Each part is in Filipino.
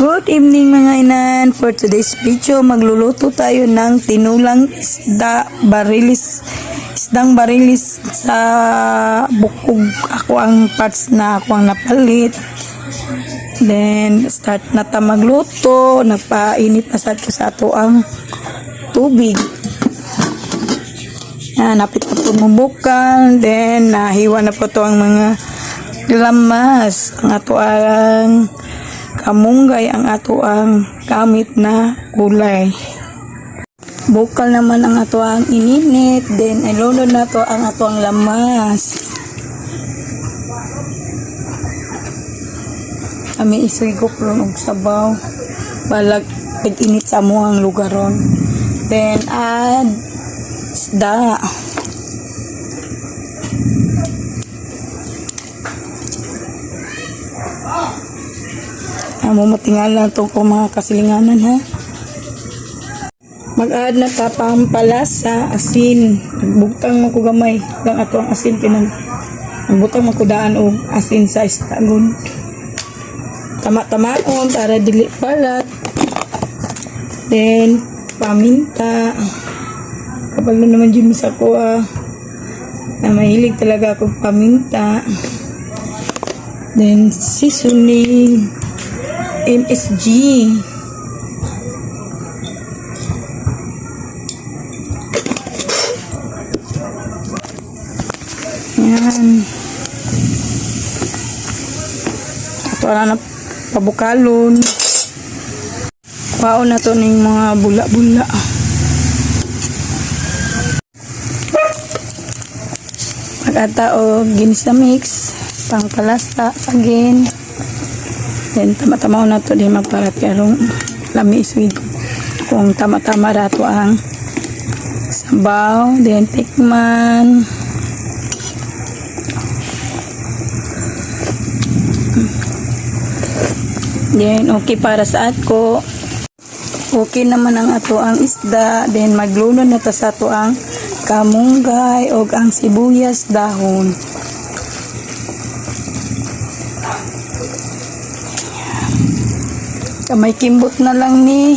Good evening mga inan. For today's video, magluluto tayo ng tinulang isda barilis. Isdang barilis sa bukog. Ako ang parts na ako ang napalit. Then, start na ta magluto. Nagpainit na sa sa ato ang tubig. Yan, napit na po mubukal. Then, nahiwa na po to ang mga lamas. Ang ato ang kamunggay ang ato ang gamit na gulay. Bukal naman ang ato ang ininit. Then, ilunod na to ang ato ang lamas. Kami isuy ko og sabaw. Balag pag-init sa mo ang lugaron. Then, add isda. Amo matingala to ko mga kasilinganan ha. Mag-add na ta pampalasa, asin. Nagbutang mo ko gamay. Lang ato ang asin pinang. Nagbutang mo daan og asin sa istagon. Tama-tamaon para dili balat. Then, paminta. Kapag na naman dyan sa ko ah. Na mahilig talaga ako paminta. Then, seasoning. MSG. Yan. Ito na na pabukalon. Paon na to ng mga bula-bula. Pag-ata o ginis na mix. Pangpalasta again. Then tama-tama na to di magparat karong lami iswig kung tama-tama rato ang sabaw then tikman. Then okay para sa atko. Okay naman ang ato ang isda. Then magluno na ta sa ato ang kamunggay o ang sibuyas dahon Kamay kimbot na lang ni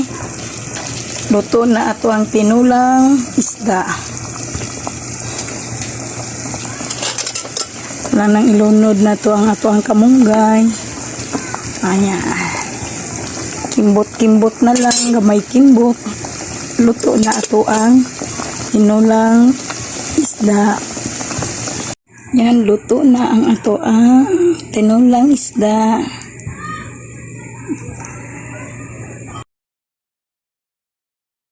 luto na ato ang tinulang isda. Wala nang ilunod na to ang ato ang kamunggay. Ayan. Kimbot-kimbot na lang, gamay kimbot. Luto na ato ang tinulang isda. Yan, luto na ang ato ang tinulang isda.